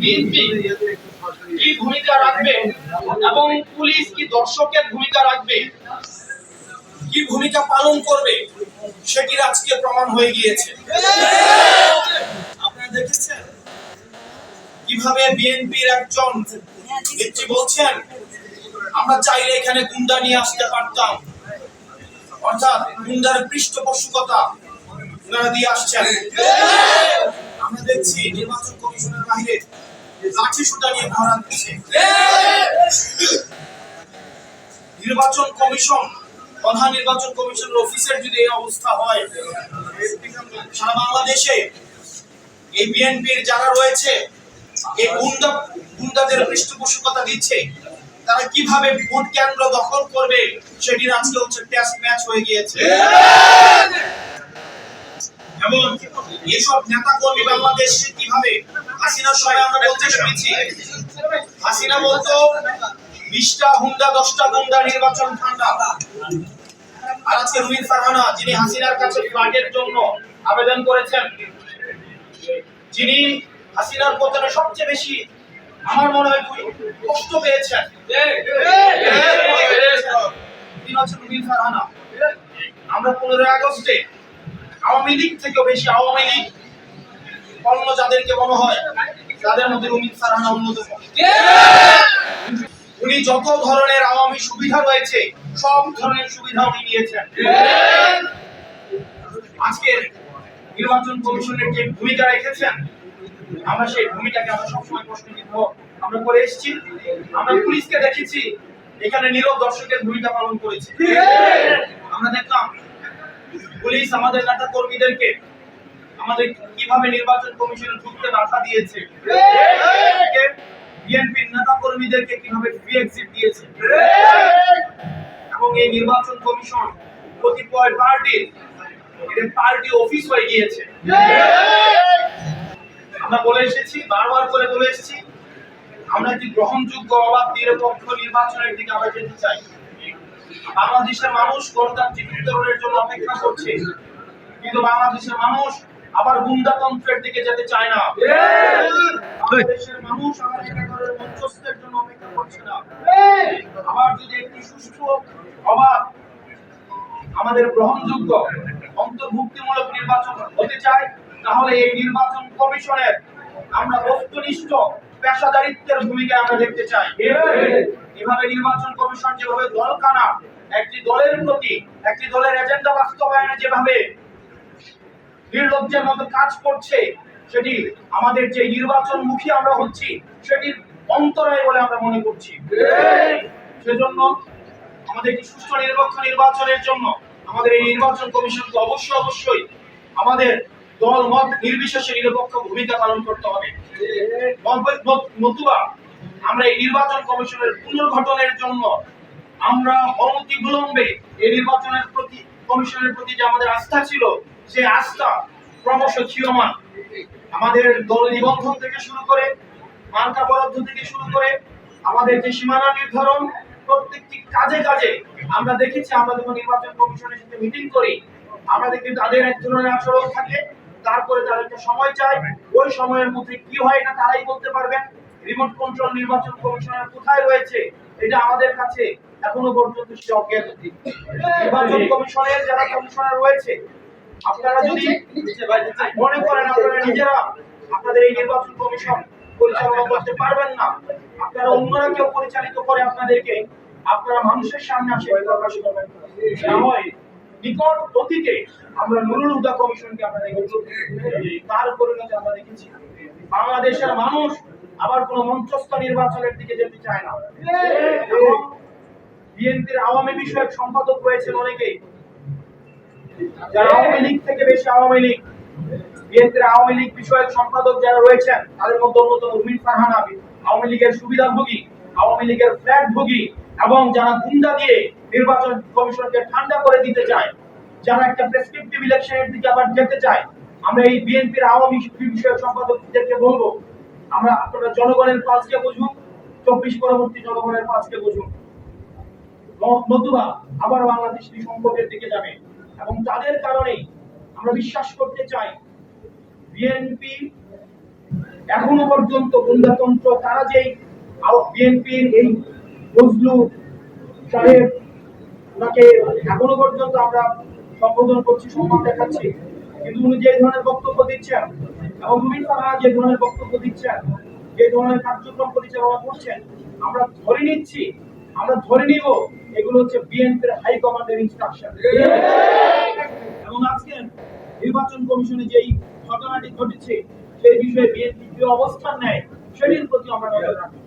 BNP কি ভূমিকা রাখবে এবং পুলিশ কি দর্শকের ভূমিকা রাখবে? কি ভূমিকা পালন করবে আজকে প্রমাণ হয়ে গিয়েছে। আপনারা দেখেছেন? কীভাবে বিএনপির একজন নেত্রী বলছেন, আমরা চাইলে এখানে গুন্ডা নিয়ে আসতে পারতাম। অর্থাৎ গুন্ডার পৃষ্ঠপোষকতা দিয়ে আসছেন। আমরা দেখছি নির্বাচন কমিশনের বাইরে লাঠি সুতা নিয়ে ভরা দিচ্ছে। নির্বাচন কমিশন, প্রধান নির্বাচন কমিশনের অফিসের যদি এই অবস্থা হয়, সারা বাংলাদেশে এই বিএনপির যারা রয়েছে, এই গুন্ডা, গুন্ডাদের পৃষ্ঠপোষকতা দিচ্ছে, তারা কীভাবে ভোট কেন্দ্র দখল করবে সেটির আজকে হচ্ছে টেস্ট ম্যাচ হয়ে গিয়েছে। এবং এসব নেতা কর্মী বাংলাদেশে কীভাবে হাসিনার সময় আমরা বলতে শুনেছি? হাসিনা বলতো, বিশটা হুন্ডা দশটা গুন্ডা নির্বাচন ঠান্ডা। আর আজকে রুমিন ফারহানা, যিনি হাসিনার কাছে ফ্ল্যাটের জন্য আবেদন করেছেন, যিনি হাসিনার পতনে সবচেয়ে বেশি, আমার মনে হয় কষ্ট পেয়েছেন। তিনি হচ্ছেন রুমিন ফারহানা। আমরা পনেরোই আগস্টে আওয়ামী লীগ থেকেও বেশি আওয়ামী লীগ অন্য যাদেরকে মনে হয়, তাদের মধ্যে রুমিত সারানা অন্যতম। উনি যত ধরনের আওয়ামী সুবিধা রয়েছে, সব ধরনের সুবিধা উনি নিয়েছেন। আজকে নির্বাচন কমিশনের যে ভূমিকা রেখেছেন, আমরা সেই ভূমিকাকে আমরা সবসময় প্রশ্ন প্রশ্নবিদ্ধ আমরা করে এসেছি। আমরা পুলিশকে দেখেছি, এখানে নীরব দর্শকের ভূমিকা পালন করেছে। আমরা দেখলাম পুলিশ আমাদের নেতা কর্মীদেরকে আমাদের কীভাবে নির্বাচন কমিশনে ঢুকতে বাধা দিয়েছে? বিএনপির নেতা কর্মীদেরকে কীভাবে ফ্রি এক্সিট দিয়েছে? এবং এই নির্বাচন কমিশন কতিপয় পার্টির পার্টি অফিস হয়ে গিয়েছে। আমরা বলে এসেছি, বারবার করে বলে এসেছি, আমরা একটি গ্রহণযোগ্য অবাধ, নিরপেক্ষ নির্বাচনের দিকে আমরা যেতে চাই? বাংলাদেশের মানুষ গণতান্ত্রিক বিতরণের জন্য অপেক্ষা করছে। কিন্তু বাংলাদেশের মানুষ আবার গুন্ডাতন্ত্রের দিকে যেতে চায় না। বাংলাদেশের মানুষ আবার একাধারের মঞ্চস্থের জন্য অপেক্ষা করছে না। আবার যদি একটি সুষ্ঠু অবাধ আমাদের গ্রহণযোগ্য, অন্তর্ভুক্তিমূলক নির্বাচন হতে চায়, তাহলে এই নির্বাচন কমিশনের আমরা বস্তুনিষ্ঠ পেশাদারিত্বের ভূমিকা আমরা দেখতে চাই। এভাবে নির্বাচন কমিশন যেভাবে দলকানা একটি দলের প্রতি, একটি দলের এজেন্ডা বাস্তবায়নে যেভাবে নির্লজ্জের মতো কাজ করছে, সেটি আমাদের যে নির্বাচন মুখী আমরা হচ্ছি সেটির অন্তরায় বলে আমরা মনে করছি। সেজন্য আমাদের একটি সুষ্ঠু নিরপেক্ষ নির্বাচনের জন্য আমাদের এই নির্বাচন কমিশনকে অবশ্যই অবশ্যই আমাদের দল মত নির্বিশেষে নিরপেক্ষ ভূমিকা পালন করতে হবে। নতুবা আমরা এই নির্বাচন কমিশনের পুনর্গঠনের জন্য আমরা অনতি বিলম্বে এই নির্বাচনের প্রতি, কমিশনের প্রতি যে আমাদের আস্থা ছিল, সেই আস্থা ক্রমশ ক্ষীয়মান আমাদের দল নিবন্ধন থেকে শুরু করে, মার্কা বরাদ্দ থেকে শুরু করে, আমাদের যে সীমানা নির্ধারণ, প্রত্যেকটি কাজে কাজে আমরা দেখেছি, আমরা যখন নির্বাচন কমিশনের সাথে মিটিং করি আমরা দেখি তাদের এক ধরনের আচরণ থাকে। তারপরে তারা একটা সময় চায়। ওই সময়ের মধ্যে কি হয় না তারাই বলতে পারবেন। রিমোট কন্ট্রোল নির্বাচন কমিশনার কোথায় রয়েছে, এটা আমাদের কাছে এখনও পর্যন্ত সে অজ্ঞাত নির্বাচন কমিশনের যারা কমিশনার রয়েছে, আপনারা যদি মনে করেন আপনারা নিজেরা আপনাদের এই নির্বাচন কমিশন পরিচালনা করতে পারবেন না, আপনারা অন্যরা কেউ পরিচালিত করে আপনাদেরকে, আপনারা মানুষের সামনে আসে প্রকাশ করবেন নিকট অতীতে আমরা নুরুল হুদা কমিশনকে আমরা দেখেছি তার পরিণতি আমরা দেখেছি। বাংলাদেশের মানুষ আবার কোন মঞ্চস্থ নির্বাচনের দিকে যেতে চায় না। বিএনপির আওয়ামী বিষয়ক সম্পাদক রয়েছেন অনেকেই। যারা আওয়ামী লীগ থেকে বেশি আওয়ামী লীগ, বিএনপির আওয়ামী লীগ বিষয়ক সম্পাদক যারা রয়েছেন, তাদের মধ্যে অন্যতম রুমিন ফারহানা আওয়ামী লীগের সুবিধাভোগী, আওয়ামী লীগের ফ্ল্যাট ভোগী এবং যারা গুন্ডা দিয়ে নির্বাচন কমিশনকে ঠান্ডা করে দিতে চায়, যারা একটা প্রেসক্রিপটিভ ইলেকশনের দিকে আবার যেতে চায়, আমরা এই বিএনপির আওয়ামী বিষয়ক সম্পাদকদেরকে বলব আমরা আপনারা জনগণের পাঁচকে বুঝুন চব্বিশ পরবর্তী জনগণের পাঁচকে বুঝুন নতুবা আবার বাংলাদেশ সংকটের দিকে যাবে। এবং তাদের কারণে আমরা বিশ্বাস করতে চাই, বিএনপি এখনও পর্যন্ত গুন্ডাতন্ত্র, তারা যেই বিএনপির এই ফজলু সাহেব, ওনাকে এখনও পর্যন্ত আমরা সম্বোধন করছি, সম্মান দেখাচ্ছি। কিন্তু উনি যে ধরনের বক্তব্য দিচ্ছেন রুবিন তারা যে ধরনের বক্তব্য দিচ্ছেন, যে ধরনের কার্যক্রম পরিচালনা করছেন, আমরা ধরে নিচ্ছি, আমরা ধরে নিব, এগুলো হচ্ছে বিএনপির হাই কমান্ডের ইনস্ট্রাকশন এবং আজকে নির্বাচন কমিশনে যেই ঘটনাটি ঘটেছে, সেই বিষয়ে বিএনপি যে অবস্থান নেয়, সেটির প্রতি আমরা নজর রাখি।